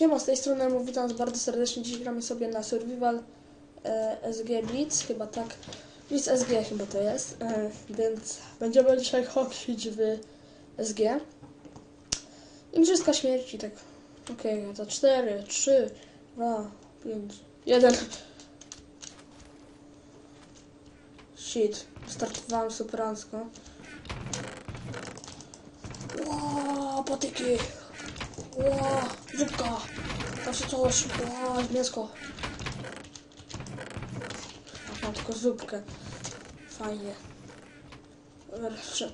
Siema, z tej strony Emu, witam bardzo serdecznie. Dziś gramy sobie na Survival e, SG Blitz, chyba tak. Blitz SG chyba to jest, e, więc będziemy dzisiaj hoksić w SG. Igrzyska śmierci, tak. Okej, okay, to 4, 3, 2, 5, 1. Shit, startowałem superancko. Wow, patyki. Ła, zupka. Zawsze coś. Ła, mięsko. Mam tylko zupkę. Fajnie. Zawsze,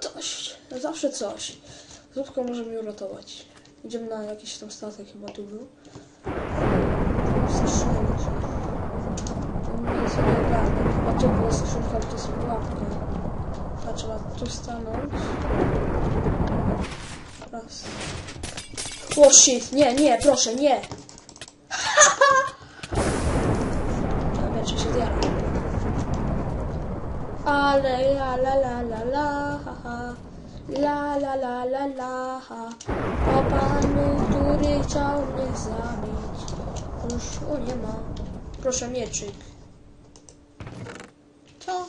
coś. Zawsze coś. Zupka może mi uratować. Idziemy na jakiś tam statek chyba tu był. To nie sobie ogarnę. Chyba to była skrzynka, ale to jest pułapka. Trzeba tu stanąć. Raz. O shit, nie, nie, proszę, nie. Dobra, czy się zjara. Ale la la la la la ha, ha. La la la la la ha. O panu, który chciał mnie zabić. Już o nie ma. Proszę mieczyk. Co?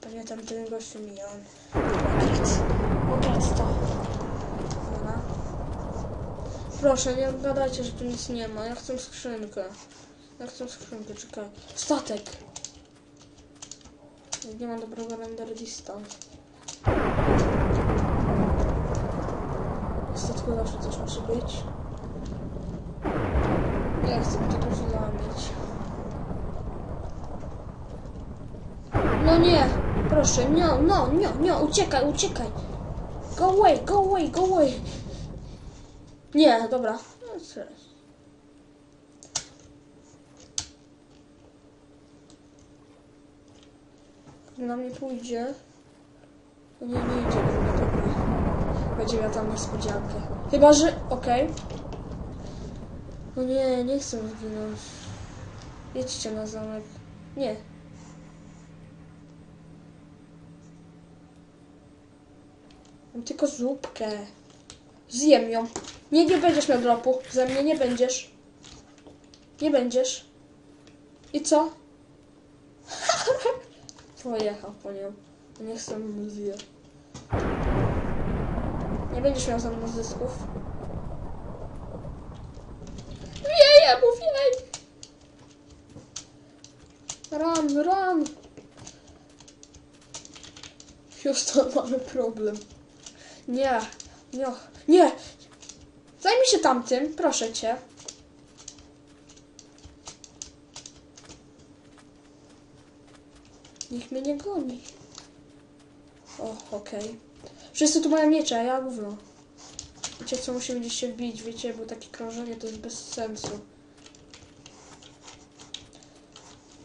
Pewnie tam ten gościu mija. Okradł. Okradł to. Proszę, nie gadajcie, że tu nic nie ma. Ja chcę skrzynkę. Ja chcę skrzynkę, czekaj. Statek! Nie ma dobrego renderlista. Statku zawsze coś musi być. Ja chcę tego zamieć. No nie! Proszę, no, no, no, no, uciekaj, uciekaj! Go away, go away, go away! Nie, dobra. No, co jest? Na mnie pójdzie. No nie, dobra. Będzie miał tam niespodziankę. Chyba, że... Okej. No nie, nie chcę zginąć. Jedźcie na zamek. Nie. Mam tylko zupkę. Zjem ją. Nie, nie będziesz miał dropu. Ze mnie nie będziesz. Nie będziesz. I co? Pojechał po nią. Nie chcę mu zje. Nie będziesz miał ze mną zysków. Wieje, mów jej! Run, run! Houston, mamy problem. Nie, nie, nie! Zajmij się tamtym, proszę cię. Niech mnie nie goni. O, okej. Wszyscy tu mają miecze, a ja gówno. Wiecie co, musimy gdzieś się wbić, wiecie, bo takie krążenie to jest bez sensu.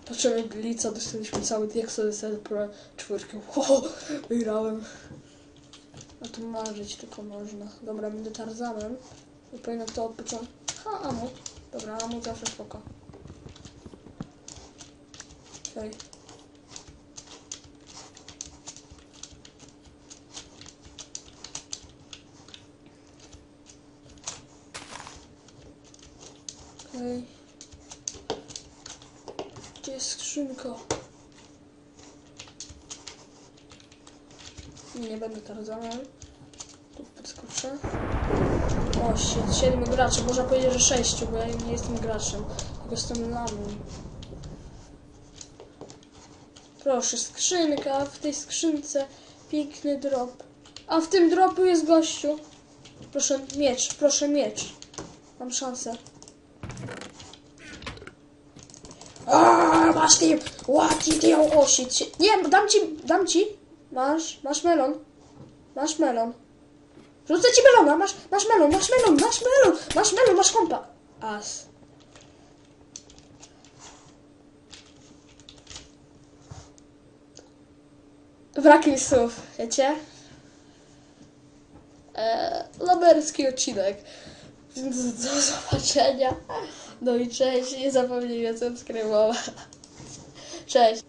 Patrzymy Blitza, dostaliśmy cały Diexodus Pro czwórkę. O, wygrałem. A tu marzyć tylko można. Dobra, będę Tarzanem. Powinno to od początku. Ha, amu. Dobra, amu zawsze spoko. Okej. Okej. Gdzie jest skrzynka? Nie, nie będę Tarzanem. Tu podskoczę. O, shit, siedmiu graczy. Można powiedzieć, że sześciu, bo ja nie jestem graczem. Tylko jestem lamą. Proszę, skrzynka. W tej skrzynce piękny drop. A w tym dropu jest gościu. Proszę, miecz, proszę, miecz. Mam szansę. Masz ty! Łaki ty ją osić. Nie, dam ci, dam ci. Masz, masz melon. Masz melon. Rzucę ci melona, masz, masz melon, masz melon, masz melon, masz melon, masz kompa. As. Brak mi słów, wiecie? Eee, lamerski odcinek. Do zobaczenia. No i cześć. Nie zapomnij mnie subskrybować. Cześć.